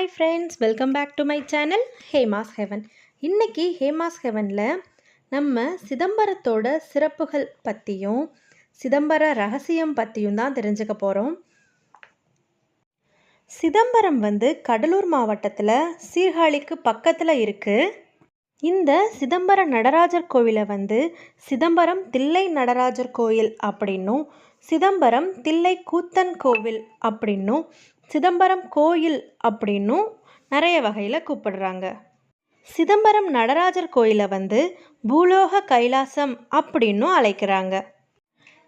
Hi friends welcome back to my channel Hema's heaven இன்னைக்கு ஹேமாஸ் ஹெவனில் நம்ம சிதம்பரத்தோட சிறப்புகள் பற்றியும் சிதம்பர ரகசியம் பற்றியும் தான் தெரிஞ்சுக்க போகிறோம் சிதம்பரம் வந்து கடலூர் மாவட்டத்தில் சீர்காழிக்கு பக்கத்தில் இருக்குது இந்த சிதம்பர நடராஜர் கோவிலை வந்து சிதம்பரம் தில்லை நடராஜர் கோயில் அப்படின்னும் சிதம்பரம் தில்லை கூத்தன் கோவில் அப்படின்னும் சிதம்பரம் கோயில் அப்படின்னும் நிறைய வகையில் கூப்பிடுறாங்க. சிதம்பரம் நடராஜர் கோயிலை வந்து பூலோக கைலாசம் அப்படின்னும் அழைக்கிறாங்க.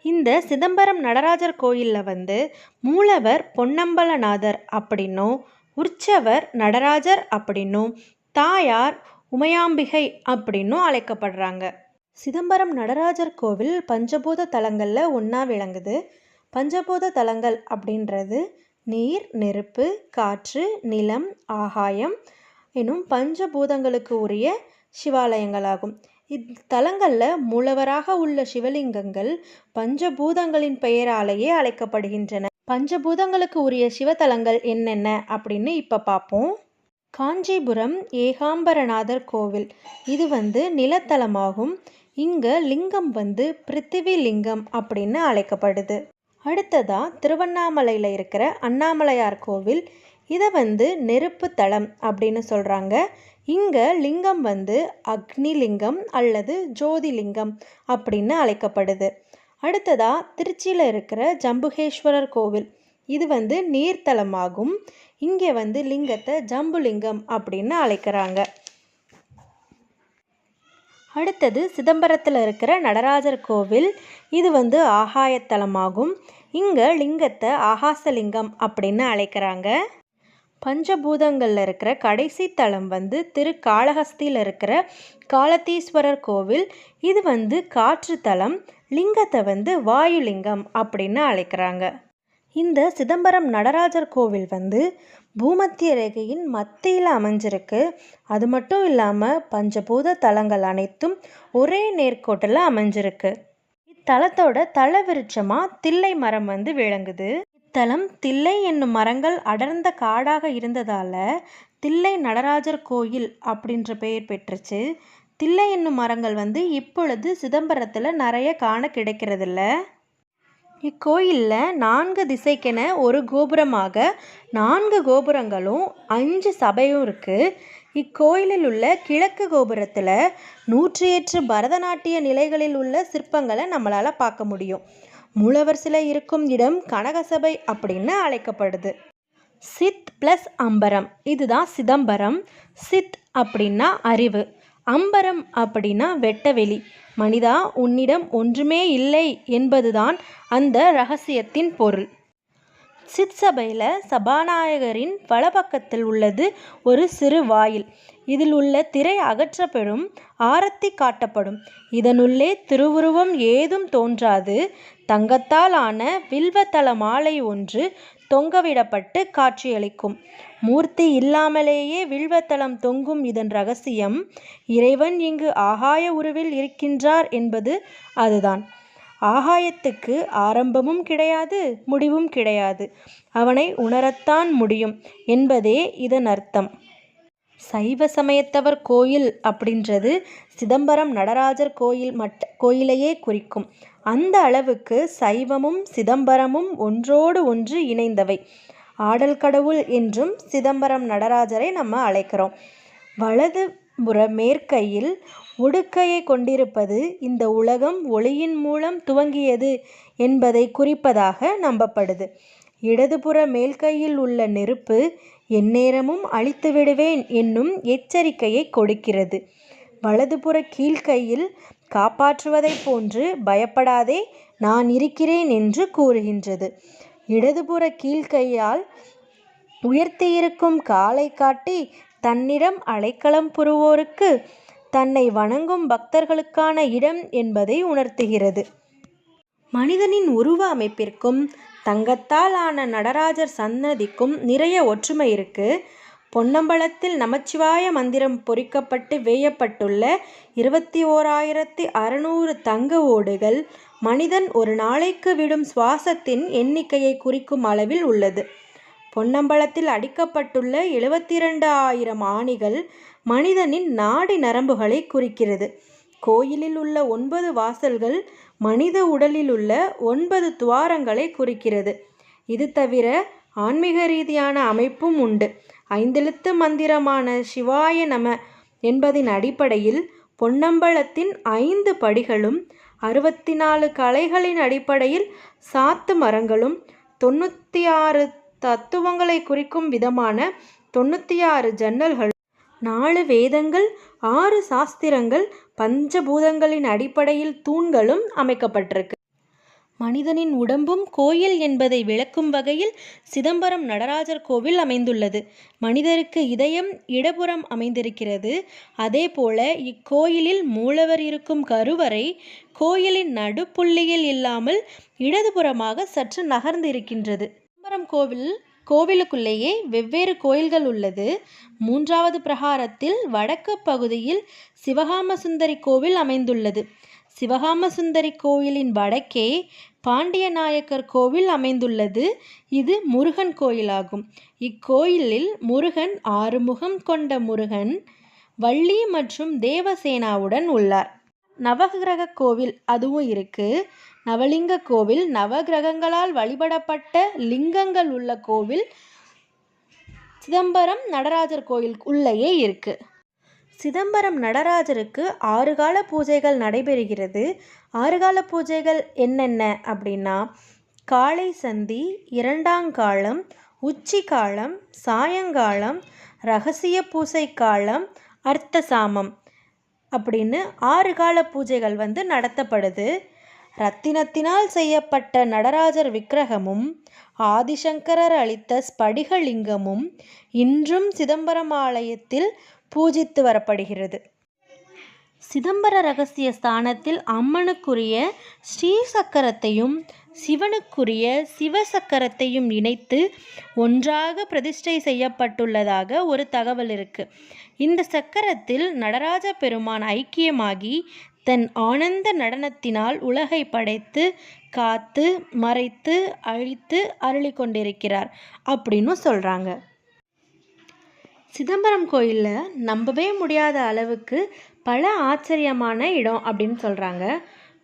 இந்த சிதம்பரம் நடராஜர் கோயிலில் வந்து மூலவர் பொன்னம்பலநாதர் அப்படின்னும் உற்சவர் நடராஜர் அப்படின்னும் தாயார் உமையாம்பிகை அப்படின்னும் அழைக்கப்படுறாங்க. சிதம்பரம் நடராஜர் கோவில் பஞ்சபூத தலங்களில் ஒன்றா விளங்குது. பஞ்சபூத தலங்கள் அப்படின்றது நீர் நெருப்பு காற்று நிலம் ஆகாயம் எனும் பஞ்சபூதங்களுக்கு உரிய சிவாலயங்களாகும். இத்தலங்களில் மூலவராக உள்ள சிவலிங்கங்கள் பஞ்சபூதங்களின் பெயராலேயே அழைக்கப்படுகின்றன. பஞ்சபூதங்களுக்கு உரிய சிவத்தலங்கள் என்னென்ன அப்படின்னு இப்போ பார்ப்போம் காஞ்சிபுரம் ஏகாம்பரநாதர் கோவில். இது வந்து நிலத்தலமாகும். இங்கே லிங்கம் வந்து பிருத்திவி லிங்கம் அப்படின்னு அழைக்கப்படுது. அடுத்ததாக திருவண்ணாமலையில் இருக்கிற அண்ணாமலையார் கோவில். இதை வந்து நெருப்பு தலம் அப்படின்னு சொல்கிறாங்க இங்கே லிங்கம் வந்து அக்னி லிங்கம் அல்லது ஜோதி லிங்கம் அப்படின்னு அழைக்கப்படுது. அடுத்ததாக திருச்சியில் இருக்கிற ஜம்புகேஸ்வரர் கோவில். இது வந்து நீர்த்தலமாகும். இங்கே வந்து லிங்கத்தை ஜம்புலிங்கம் அப்படின்னு அழைக்கிறாங்க. அடுத்தது சிதம்பரத்தில் இருக்கிற நடராஜர் கோவில். இது வந்து ஆகாயத்தலமாகும். இங்கே லிங்கத்தை ஆகாசலிங்கம் அப்படின்னு அழைக்கிறாங்க. பஞ்சபூதங்களில் இருக்கிற கடைசி தலம் வந்து திரு காளஹஸ்தியில் இருக்கிற காலத்தீஸ்வரர் கோவில். இது வந்து காற்று தலம். லிங்கத்தை வந்து வாயுலிங்கம் அப்படின்னு அழைக்கிறாங்க. இந்த சிதம்பரம் நடராஜர் கோவில் வந்து பூமத்திய ரேகையின் மத்தியில் அமைஞ்சிருக்கு. அது மட்டும் இல்லாமல் பஞ்சபூத தலங்கள் அனைத்தும் ஒரே நேர்கோட்டில் அமைஞ்சிருக்கு. இத்தலத்தோட தலவிருட்சமாக தில்லை மரம் வந்து விளங்குது. இத்தலம் தில்லை என்னும் மரங்கள் அடர்ந்த காடாக இருந்ததால் தில்லை நடராஜர் கோயில் அப்படின்ற பெயர் பெற்றுச்சு. தில்லை என்னும் மரங்கள் வந்து இப்பொழுது சிதம்பரத்தில் நிறைய காண கிடைக்கிறதில்ல. இக்கோயிலில் நான்கு திசைக்கென ஒரு கோபுரமாக நான்கு கோபுரங்களும் அஞ்சு சபையும் இருக்குது இக்கோயிலில் உள்ள கிழக்கு கோபுரத்தில் நூற்றி எட்டு பரதநாட்டிய நிலைகளில் உள்ள சிற்பங்களை நம்மளால் பார்க்க முடியும். மூலவர் சிலை இருக்கும் இடம் கனகசபை அப்படின்னு அழைக்கப்படுது. சித் ப்ளஸ் அம்பரம். இதுதான் சிதம்பரம். சித் அப்படின்னா அறிவு. அம்பரம் அப்படின்னா வெட்டவெளி. மனிதா உன்னிடம் ஒன்றுமே இல்லை என்பதுதான் அந்த ரகசியத்தின் பொருள். சிற்சபையில் சபாநாயகரின் வலப்பக்கத்தில் உள்ளது ஒரு சிறு வாயில். இதில் உள்ள திரை அகற்றப்படும் ஆரத்தி காட்டப்படும். இதனுள்ளே திருவுருவம் ஏதும் தோன்றாது. தங்கத்தால் ஆன வில்வத்தள மாலை ஒன்று தொங்கவிடப்பட்டு காட்சியளிக்கும். மூர்த்தி இல்லாமலேயே வில்வத்தலம் தொங்கும் இதன் ரகசியம் இறைவன் இங்கு ஆகாய உருவில் இருக்கின்றார் என்பது அதுதான். ஆகாயத்துக்கு ஆரம்பமும் கிடையாது முடிவும் கிடையாது. அவனை உணரத்தான் முடியும் என்பதே இதன் அர்த்தம். சைவ சமயத்தவர் கோயில் அப்படின்றது சிதம்பரம் நடராஜர் கோயில் மட்ட கோயிலையே குறிக்கும். அந்த அளவுக்கு சைவமும் சிதம்பரமும் ஒன்றோடு ஒன்று இணைந்தவை. ஆடல் கடவுள் என்றும் சிதம்பரம் நடராஜரை நம்ம அழைக்கிறோம். வலது புற மேற்கையில் உடுக்கையை கொண்டிருப்பது இந்த உலகம் ஒளியின் மூலம் துவங்கியது என்பதை குறிப்பதாக நம்பப்படுது. இடதுபுற மேல்கையில் உள்ள நெருப்பு எந்நேரமும் அழித்து விடுவேன் என்னும் எச்சரிக்கையை கொடுக்கிறது. வலதுபுற கீழ்கையில் காப்பாற்றுவதைப் போன்று பயப்படாதே நான் இருக்கிறேன் என்று கூறுகின்றது. இடதுபுற கீழ்கையால் உயர்த்தியிருக்கும் காலை காட்டி தன்னிடம் அலைக்களம் புரிவோருக்கு தன்னை வணங்கும் பக்தர்களுக்கான இடம் என்பதை உணர்த்துகிறது. மனிதனின் உருவ அமைப்பிற்கும் தங்கத்தால் ஆன நடராஜர் சன்னதிக்கும் நிறைய ஒற்றுமை இருக்கு. பொன்னம்பலத்தில் நமச்சிவாய மந்திரம் பொறிக்கப்பட்டு வேயப்பட்டுள்ள இருபத்தி ஓராயிரத்தி அறநூறு தங்க ஓடுகள் மனிதன் ஒரு நாளைக்கு விடும் சுவாசத்தின் எண்ணிக்கையை குறிக்கும் அளவில் உள்ளது. பொன்னம்பலத்தில் அடிக்கப்பட்டுள்ள எழுபத்தி இரண்டு ஆயிரம் ஆணிகள் மனிதனின் நாடி நரம்புகளை குறிக்கிறது. கோயிலில் உள்ள ஒன்பது வாசல்கள் மனித உடலில் உள்ள ஒன்பது துவாரங்களை குறிக்கிறது. இது தவிர ஆன்மீக ரீதியான அமைப்பும் உண்டு. ஐந்தெழுத்து மந்திரமான சிவாய நம என்பதின் அடிப்படையில் பொன்னம்பலத்தின் ஐந்து படிகளும் அறுபத்தி நாலு கலைகளின் அடிப்படையில் சாத்து மரங்களும் தொண்ணூற்றி ஆறு தத்துவங்களை குறிக்கும் விதமான தொண்ணூற்றி ஆறு ஜன்னல்கள் நாலு வேதங்கள் ஆறு சாஸ்திரங்கள் பஞ்சபூதங்களின் அடிப்படையில் தூண்களும் அமைக்கப்பட்டிருக்கு. மனிதனின் உடம்பும் கோயில் என்பதை விளக்கும் வகையில் சிதம்பரம் நடராஜர் கோவில் அமைந்துள்ளது. மனிதருக்கு இதயம் இடப்புறம் அமைந்திருக்கிறது. அதேபோல இக்கோயிலில் மூலவர் இருக்கும் கருவறை கோயிலின் நடுப்புள்ளியில் இல்லாமல் இடதுபுறமாக சற்று நகர்ந்திருக்கின்றது. சிதம்பரம் கோவில் கோவிலுக்குள்ளேயே வெவ்வேறு கோயில்கள் உள்ளது. மூன்றாவது பிரகாரத்தில் வடக்கு பகுதியில் சிவகாம சுந்தரி கோவில் அமைந்துள்ளது. சிவகாம சுந்தரி கோயிலின் வடக்கே பாண்டிய நாயக்கர் கோவில் அமைந்துள்ளது. இது முருகன் கோயிலாகும். இக்கோயிலில் முருகன் ஆறுமுகம் கொண்ட முருகன் வள்ளி மற்றும் தேவசேனாவுடன் உள்ளார். நவகிரக கோவில் அதுவும் இருக்குது நவலிங்க கோவில் நவகிரகங்களால் வழிபடப்பட்ட லிங்கங்கள் உள்ள கோவில் சிதம்பரம் நடராஜர் கோயில் உள்ளேயே இருக்கு. சிதம்பரம் நடராஜருக்கு ஆறு கால பூஜைகள் நடைபெறுகிறது. ஆறு கால பூஜைகள் என்னென்ன அப்படின்னா காலை சந்தி இரண்டாங்காலம் உச்சி காலம் சாயங்காலம் ரகசிய பூசை காலம் அர்த்தசாமம் அப்படின்னு ஆறு கால பூஜைகள் வந்து நடத்தப்படுது. ரத்தினத்தினால் செய்யப்பட்ட நடராஜர் விக்கிரகமும் ஆதிசங்கரர் அளித்த ஸ்படிகலிங்கமும் இன்றும் சிதம்பரம் ஆலயத்தில் பூஜித்து வரப்படுகிறது. சிதம்பர ரகசிய ஸ்தானத்தில் அம்மனுக்குரிய ஸ்ரீசக்கரத்தையும் சிவனுக்குரிய சிவசக்கரத்தையும் இணைத்து ஒன்றாக பிரதிஷ்டை செய்யப்பட்டுள்ளதாக ஒரு தகவல் இருக்கு. இந்த சக்கரத்தில் நடராஜ பெருமான் ஐக்கியமாகி தன் ஆனந்த நடனத்தினால் உலகை படைத்து காத்து மறைத்து அழித்து அருளி கொண்டிருக்கிறார் அப்படின்னு சொல்கிறாங்க சிதம்பரம் கோயிலில் நம்பவே முடியாத அளவுக்கு பல ஆச்சரியமான இடம் அப்படின்னு சொல்கிறாங்க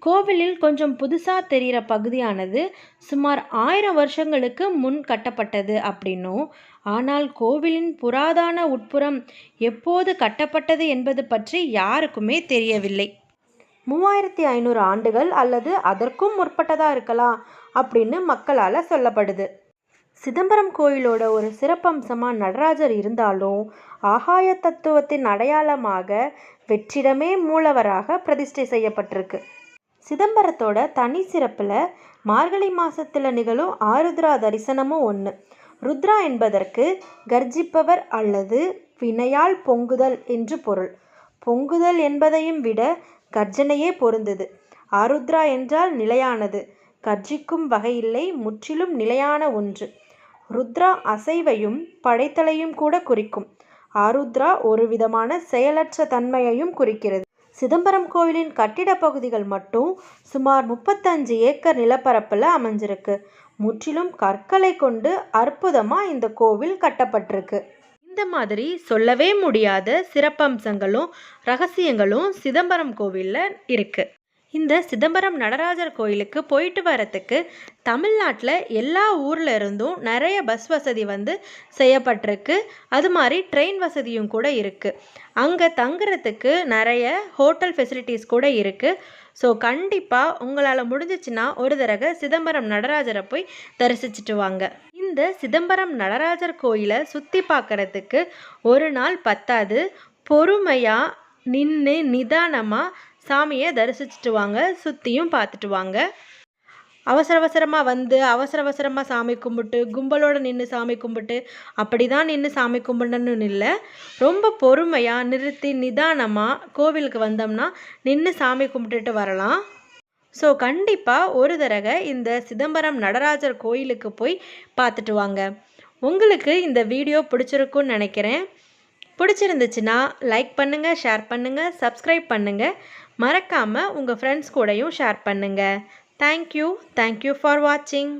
கோவிலில் கொஞ்சம் புதுசாக தெரிகிற பகுதியானது சுமார் ஆயிரம் வருஷங்களுக்கு முன் கட்டப்பட்டது அப்படின்னும் ஆனால் கோவிலின் புராதான உட்புறம் எப்போது கட்டப்பட்டது என்பது பற்றி யாருக்குமே தெரியவில்லை. மூவாயிரத்தி ஐநூறு ஆண்டுகள் அல்லது அதற்கும் முற்பட்டதாக இருக்கலாம் அப்படின்னு மக்களால் சொல்லப்படுது. சிதம்பரம் கோயிலோட ஒரு சிறப்பம்சமாக நடராஜர் இருந்தாலும் ஆகாய தத்துவத்தின் அடையாளமாக வெற்றிடமே மூலவராக பிரதிஷ்டை செய்யப்பட்டிருக்கு. சிதம்பரத்தோட தனி சிறப்பில் மார்கழி மாதத்தில் நிகழும் ஆருத்ரா தரிசனமும் ஒன்று ருத்ரா என்பதற்கு கர்ஜிப்பவர் அல்லது வினையால் பொங்குதல் என்று பொருள். பொங்குதல் என்பதையும் விட கர்ஜனையே பொருந்தது. ஆருத்ரா என்றால் நிலையானது. கர்ஜிக்கும் வகையில்லை முற்றிலும் நிலையான ஒன்று. ருத்ரா அசைவையும் படைத்தலையும் கூட குறிக்கும். ஆருத்ரா ஒரு விதமான செயலற்ற தன்மையையும் குறிக்கிறது. சிதம்பரம் கோவிலின் கட்டிடப் பகுதிகள் மட்டும் சுமார் முப்பத்தஞ்சு ஏக்கர் நிலப்பரப்பில் அமைஞ்சிருக்கு. முற்றிலும் கற்களை கொண்டு அற்புதமாக இந்த கோவில் கட்டப்பட்டிருக்கு. இந்த மாதிரி சொல்லவே முடியாத சிறப்பம்சங்களும் ரகசியங்களும் சிதம்பரம் கோவிலில் இருக்குது இந்த சிதம்பரம் நடராஜர் கோயிலுக்கு போயிட்டு வரத்துக்கு தமிழ்நாட்டில் எல்லா ஊரில் இருந்தும் நிறைய பஸ் வசதி வந்து செய்யப்பட்டிருக்கு. அது மாதிரி ட்ரெயின் வசதியும் கூட இருக்குது அங்கே தங்குறதுக்கு நிறைய ஹோட்டல் ஃபெசிலிட்டிஸ் கூட இருக்குது ஸோ கண்டிப்பாக உங்களால் முடிஞ்சிச்சுன்னா ஒரு தடவை சிதம்பரம் நடராஜரை போய் தரிசிச்சுட்டு வாங்க. இந்த சிதம்பரம் நடராஜர் கோயிலை சுற்றி பார்க்குறதுக்கு ஒரு நாள் பத்தாது. பொறுமையாக நின்று நிதானமாக சாமியை தரிசிச்சுட்டு வாங்க சுற்றியும் பார்த்துட்டு வாங்க. அவசர அவசரமாக வந்து அவசர அவசரமாக சாமி கும்பிட்டு கும்பலோடு நின்று சாமி கும்பிட்டு அப்படி தான் நின்று சாமி கும்பிடணும்னு இல்லை. ரொம்ப பொறுமையாக நிறுத்தி நிதானமாக கோவிலுக்கு வந்தோம்னா நின்று சாமி கும்பிட்டுட்டு வரலாம். ஸோ கண்டிப்பாக ஒரு தடவை இந்த சிதம்பரம் நடராஜர் கோயிலுக்கு போய் பார்த்துட்டு வாங்க. உங்களுக்கு இந்த வீடியோ பிடிச்சிருக்குன்னு நினைக்கிறேன். பிடிச்சிருந்துச்சுன்னா லைக் பண்ணுங்கள் ஷேர் பண்ணுங்கள் சப்ஸ்கிரைப் பண்ணுங்கள் மறக்காமல் உங்கள் ஃப்ரெண்ட்ஸ் கூடயும் ஷேர் பண்ணுங்கள் தேங்க்யூ தேங்க்யூ ஃபார் வாட்சிங்